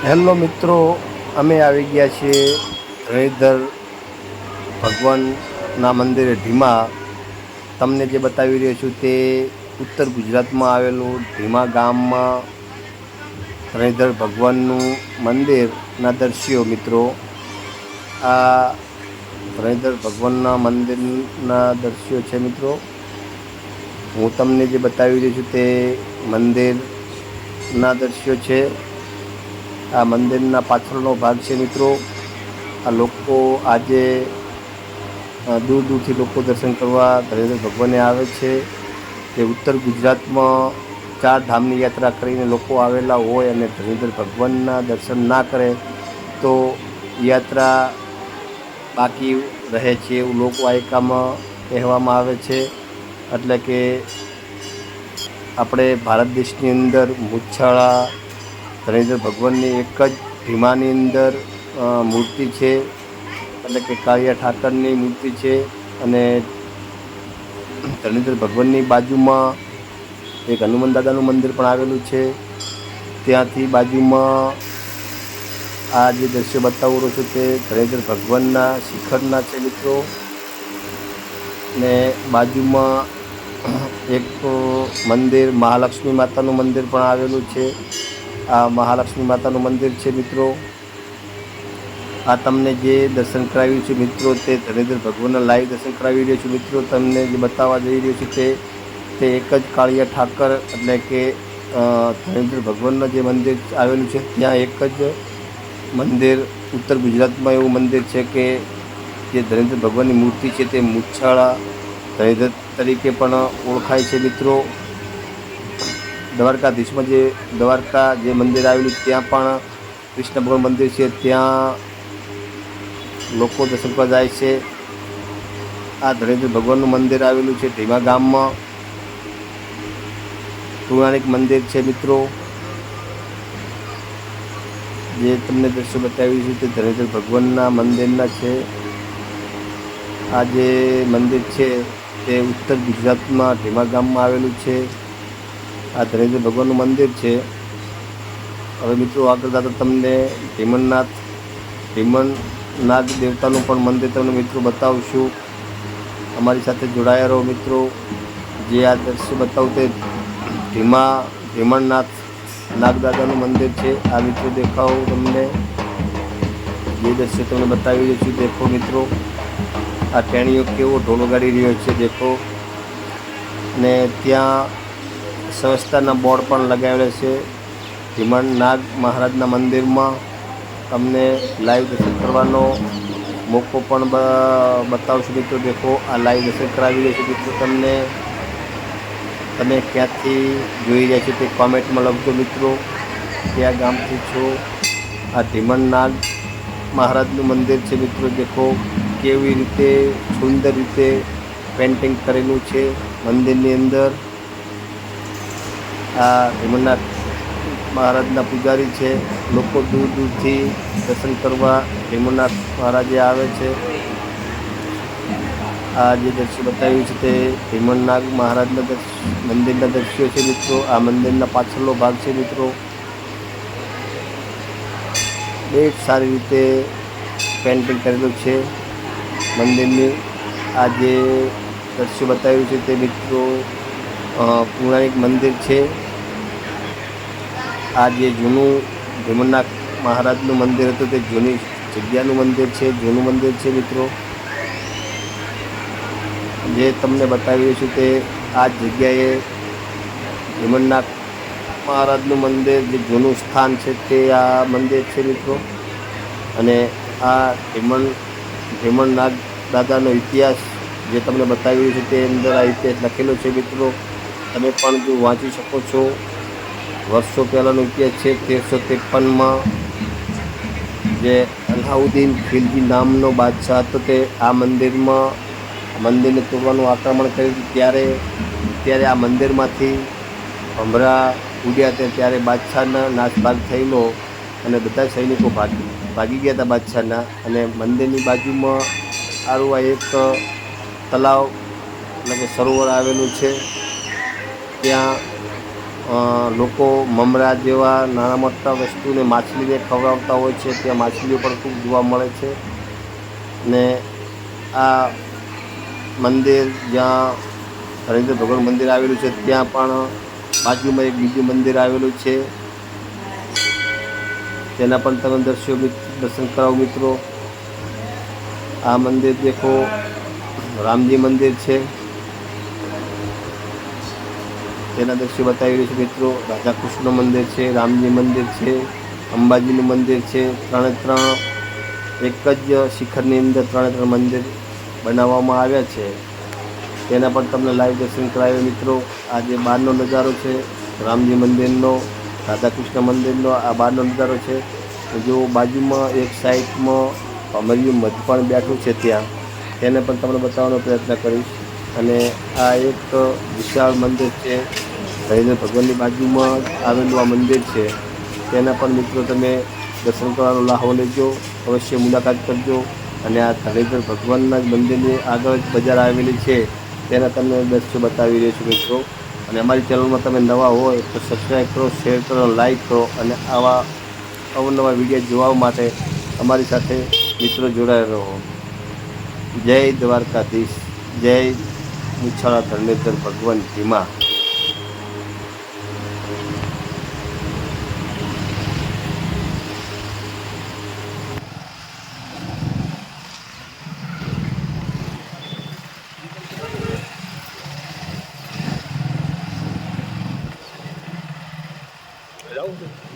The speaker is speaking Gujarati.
હેલો મિત્રો, અમે આવી ગયા છીએ રણધર ભગવાનના મંદિરે ઢીમા તમને જે બતાવી રહ્યો છું તે ઉત્તર ગુજરાતમાં આવેલું ઢીમા ગામમાં રણધર ભગવાનનું મંદિરના દૃશ્યો મિત્રો. આ રણધર ભગવાનના મંદિરના દૃશ્યો છે મિત્રો. હું તમને જે બતાવી રહ્યો છું તે મંદિરના દૃશ્યો છે. આ મંદિરના પાછળનો ભાગ છે મિત્રો. આ લોકો આજે દૂર દૂરથી લોકો દર્શન કરવા ધરેન્દ્ર ભગવાને આવે છે. તે ઉત્તર ગુજરાતમાં ચાર ધામની યાત્રા કરીને લોકો આવેલા હોય અને ધરેન્દ્ર ભગવાનના દર્શન ના કરે, તો યાત્રા બાકી રહે છે એવું લોકવાયકામાં કહેવામાં આવે છે. એટલે કે, આપણે ભારત દેશની અંદર મુછાળા ધનેન્દ્ર ભગવાનની એક જ ભીમાની અંદર મૂર્તિ છે. એટલે કે કાળિયા ઠાકરની મૂર્તિ છે અને ધનેન્દ્ર ભગવાનની બાજુમાં એક હનુમાન દાદાનું મંદિર પણ આવેલું છે. ત્યાંથી બાજુમાં આ જે દ્રશ્ય બતાવું રહ્યો છું તે ધરેન્દ્ર ભગવાનના શિખરના છે મિત્રો. ને બાજુમાં એક મંદિર, મહાલક્ષ્મી માતાનું મંદિર પણ આવેલું છે. આ મહાલક્ષ્મી માતાનું મંદિર છે મિત્રો. આ તમને જે દર્શન કરાવ્યું છે મિત્રો, તે ધનેન્દ્ર ભગવાનના લાઈવ દર્શન કરાવી રહ્યો છું મિત્રો. તમને જે બતાવવા જઈ રહ્યો છું તે તે એક જ કાળિયા ઠાકર, એટલે કે ધરેન્દ્ર ભગવાનનું જે મંદિર આવેલું છે, ત્યાં એક જ મંદિર, ઉત્તર ગુજરાતમાં એવું મંદિર છે કે, જે ધરેન્દ્ર ભગવાનની મૂર્તિ છે તે મુછાળા ધનેન્દ્ર તરીકે પણ ઓળખાય છે મિત્રો. દ્વારકાધીશમાં જે દ્વારકા જે મંદિર આવેલું ત્યાં પણ કૃષ્ણ ભગવાન મંદિર છે. ત્યાં લોકો દર્શન કરવા જાય છે. આ ધરેન્દ્ર ભગવાનનું મંદિર આવેલું છે ઢીમા ગામમાં. પૌરાણિક મંદિર છે મિત્રો. જે તમને દ્રશ્ય બતાવ્યું છે તે ધરેન્દ્ર ભગવાનના મંદિરના છે. આ જે મંદિર છે તે ઉત્તર ગુજરાતમાં ઢીમા ગામમાં આવેલું છે. આ ધનેન્દ્ર ભગવાનનું મંદિર છે. હવે મિત્રો આગળ જતા તમને ભીમનનાથ ભીમનનાથ દેવતાનું પણ મંદિર તમને મિત્રો બતાવશું. અમારી સાથે જોડાયા રહો મિત્રો. જે આ દ્રશ્ય બતાવું તે ભીમા ભીમણનાથ નાગદાદાનું મંદિર છે. આ મિત્રો દેખાવ તમને. જે દ્રશ્ય તમને બતાવી રહ્યો છું, દેખો મિત્રો. આ ટેણીઓ કેવો ઢોલ વગાડી રહ્યો છે, દેખો. ને ત્યાં સંસ્થાના બોર્ડ પણ લગાવેલા છે. ધીમણ નાગ મહારાજના મંદિરમાં તમને લાઈવ દર્શન કરવાનો મોકો પણ બતાવશું મિત્રો. દેખો, આ લાઈવ દર્શન કરાવી રહ્યો છું મિત્રો તમને. તમે ક્યાંથી જોઈ રહ્યા છો તે કોમેન્ટમાં લખજો મિત્રો. ક્યાં ગામથી છો? આ ધીમણ નાગ મહારાજનું મંદિર છે મિત્રો. દેખો, કેવી રીતે, સુંદર રીતે પેન્ટિંગ કરેલું છે મંદિરની અંદર. આ હિમનાથ મહારાજના પૂજારી છે. લોકો દૂર દૂરથી દર્શન કરવા હિમનાથ મહારાજે આવે છે. આ જે દ્રશ્ય બતાવ્યું છે તે હિમનાગ મહારાજના દર્શ, મંદિરના દ્રશ્યો છે મિત્રો. આ મંદિરના પાછળનો ભાગ છે મિત્રો. બે સારી રીતે પેન્ટિંગ કરેલું છે. મંદિરની આ જે દ્રશ્ય બતાવ્યું છે તે મિત્રો પૌરાણિક મંદિર છે. આ જે જૂનું ભીમનાથ મહારાજનું મંદિર હતું, તે જૂની જગ્યાનું મંદિર છે, જૂનું મંદિર છે મિત્રો. જે તમને બતાવ્યું છું તે આ જગ્યાએ ભીમનાથ મહારાજનું મંદિર, જે જૂનું સ્થાન છે તે આ મંદિર છે મિત્રો. અને આ ભીમણ ભીમણનાથ દાદાનો ઇતિહાસ જે તમને બતાવ્યું છે તે અંદર આ ઇતિહાસ લખેલો છે મિત્રો. તમે પણ જો વાંચી શકો છો. વર્ષો પહેલાંનો ઇતિહાસ છે તેરસો ત્રેપનમાં જે અલાઉદ્દીન ખિલજી નામનો બાદશાહ હતો તે આ મંદિરમાં મંદિરને તોડવાનું આક્રમણ કર્યું હતું. ત્યારે ત્યારે આ મંદિરમાંથી ભમરા ઉડ્યા હતા. ત્યારે બાદશાહના નાશભાગ થયેલો અને બધા સૈનિકો ભાગી ભાગી ગયા હતા બાદશાહના અને મંદિરની બાજુમાં આરું એક તલાવ એટલે કે સરોવર આવેલું છે. ત્યાં લોકો મમરા જેવા નાના મોટા વસ્તુને માછલીને ખવડાવતા હોય છે, ત્યાં માછલીઓ પણ ખૂબ જોવા મળે છે. ને આ મંદિર જ્યાં હરિન્દ્ર ભગવાન મંદિર આવેલું છે, ત્યાં પણ બાજુમાં એક બીજું મંદિર આવેલું છે. તેના પણ તમે દર્શો દર્શન કરાવો મિત્રો. આ મંદિર દેખો, રામજી મંદિર છે. તેના દ્રશ્યો બતાવી રહ્યું છે મિત્રો. રાધા કૃષ્ણ મંદિર છે, રામજી મંદિર છે, અંબાજીનું મંદિર છે. ત્રણે ત્રણ, એક જ શિખરની અંદર ત્રણે ત્રણ મંદિર બનાવવામાં આવ્યા છે. તેના પણ તમને લાઈવ દર્શન કરાવ્યો મિત્રો. આ જે બહારનો નજારો છે, રામજી મંદિરનો રાધાકૃષ્ણ મંદિરનો, આ બહારનો નજારો છે. જો બાજુમાં એક સાઈડમાં અમરિયું મધ પણ બેઠું છે ત્યાં. તેને પણ તમને બતાવવાનો પ્રયત્ન કરીશ. અને આ એક વિશાળ મંદિર છે. હરિન્દ્ર ભગવાનની બાજુમાં આવેલું આ મંદિર છે. તેના પણ મિત્રો તમે દર્શન કરવાનો લાહો લેજો, અવશ્ય મુલાકાત કરજો. અને આ ધરેન્દ્ર ભગવાનના જ મંદિરની આગળ જ બજાર આવેલી છે. તેના તમને દ્રશ્યો બતાવી રહ્યો છું મિત્રો. અને અમારી ચેનલમાં તમે નવા હોય તો સબસ્ક્રાઈબ કરો શેર કરો લાઈક કરો અને આવા અવનવા વીડિયો જોવા માટે અમારી સાથે મિત્રો જોડાયેલો રહો. જય દ્વારકાધીશ. જય નિછાળા ધર્મેન્દ્ર ભગવાન ધીમા Hello.